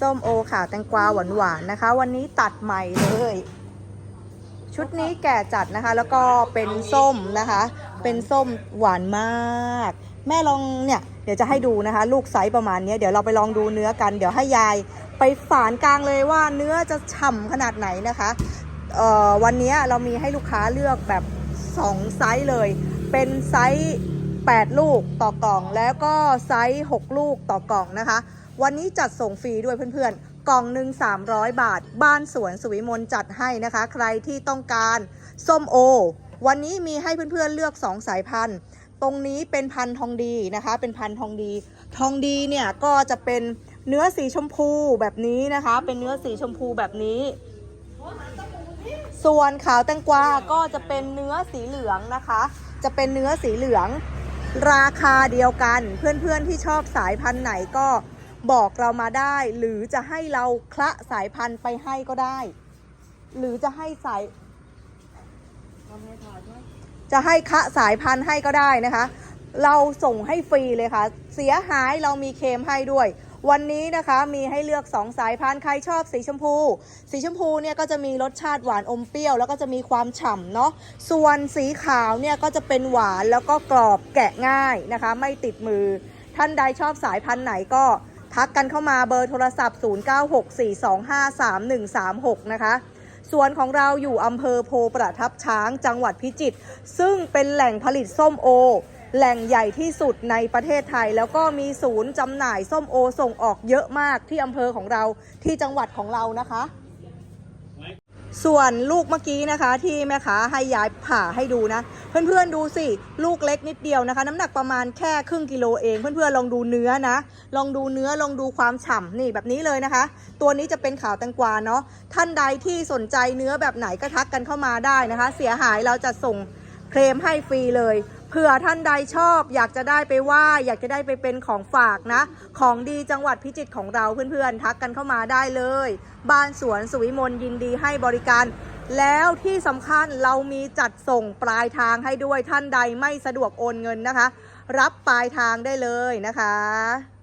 ส้มโอค่ะแตงกวาหวานๆนะคะ วันนี้ตัดใหม่เลย ชุดนี้แก่จัดนะคะ แล้วก็เป็นส้มนะคะ เป็นส้มหวานมาก แม่ลองเนี่ยเดี๋ยวจะให้ดูนะคะ ลูกไซส์ประมาณนี้เดี๋ยวเราไปลองดูเนื้อกัน เดี๋ยวให้ยายไปฝานกลางเลยว่าเนื้อจะฉ่ำขนาดไหนนะคะเอ่อวันนี้เรามีให้ลูกค้าเลือกแบบ 2 ไซส์เลย เป็นไซส์ 8 ลูกต่อกล่อง แล้วก็ไซส์ 6 ลูกต่อกล่องนะคะ วันนี้จัดส่งฟรีด้วยเพื่อนๆ กล่องหนึ่ง300 บาท บ้านสวนสุวิมลจัดให้นะคะ ใครที่ต้องการส้มโอ วันนี้มีให้เพื่อนๆเลือก 2 สายพันธุ์ ตรงนี้เป็นพันธุ์ทองดีนะคะ เป็นพันธุ์ทองดี ทองดีเนี่ยก็จะเป็นเนื้อสีชมพูแบบนี้นะคะ เป็นเนื้อสีชมพูแบบนี้ ส่วนขาวแตงกวาก็จะเป็นเนื้อสีเหลืองนะคะ จะเป็นเนื้อสีเหลือง ราคาเดียวกัน เพื่อนๆที่ชอบสายพันธุ์ไหนก็ บอกเรามาได้ หรือจะให้เราคละสายพันธุ์ไปให้ก็ได้ หรือจะให้สายจะให้คะสายพันธุ์ให้ก็ได้นะคะ เราส่งให้ฟรีเลยค่ะ เสียหายเรามีเคมให้ด้วย วันนี้นะคะมีให้เลือก 2 สายพันธุ์ใครชอบสีชมพู สีชมพูเนี่ยก็จะมีรสชาติหวานอมเปรี้ยว แล้วก็จะมีความฉ่ำเนาะส่วนสีขาวเนี่ยก็จะเป็นหวานแล้วก็กรอบแกะง่ายนะคะ ไม่ติดมือ ท่านใดชอบสายพันธุ์ไหนก็ ทักกันเข้ามาเบอร์โทรศัพท์ 0964253136 นะคะ ส่วนของเราอยู่อำเภอโพประทับช้างจังหวัดพิจิตรซึ่งเป็นแหล่งผลิตส้มโอ แหล่งใหญ่ที่สุดในประเทศไทย แล้วก็มีศูนย์จำหน่ายส้มโอส่งออกเยอะมากที่อำเภอของเราที่จังหวัดของเรานะคะ ส่วนลูกเมื่อกี้นะคะ ที่แม่ค้าให้ยายผ่าให้ดูนะ เพื่อนๆดูสิลูกเล็กนิดเดียวนะคะ น้ำหนักประมาณแค่ครึ่งกิโลเอง เพื่อนๆลองดูเนื้อนะ ลองดูเนื้อลองดูความฉ่ำนี่แบบนี้เลยนะคะ ตัวนี้จะเป็นขาวแตงกวาเนาะท่านใดที่สนใจเนื้อแบบไหนก็ทักกันเข้ามาได้นะคะ เสียหายเราจะส่งเคลมให้ฟรีเลย เผื่อท่านใดชอบ อยากจะได้ไปไหว่อยากจะได้ไปเป็นของฝากนะ ของดีจังหวัดพิจิตรของเราเพื่อนๆ ทักกันเข้ามาได้เลย บ้านสวนสุวิมลยินดีให้บริการ แล้วที่สำคัญเรามีจัดส่งปลายทางให้ด้วยท่านใดไม่สะดวกโอนเงินนะคะ รับปลายทางได้เลยนะคะ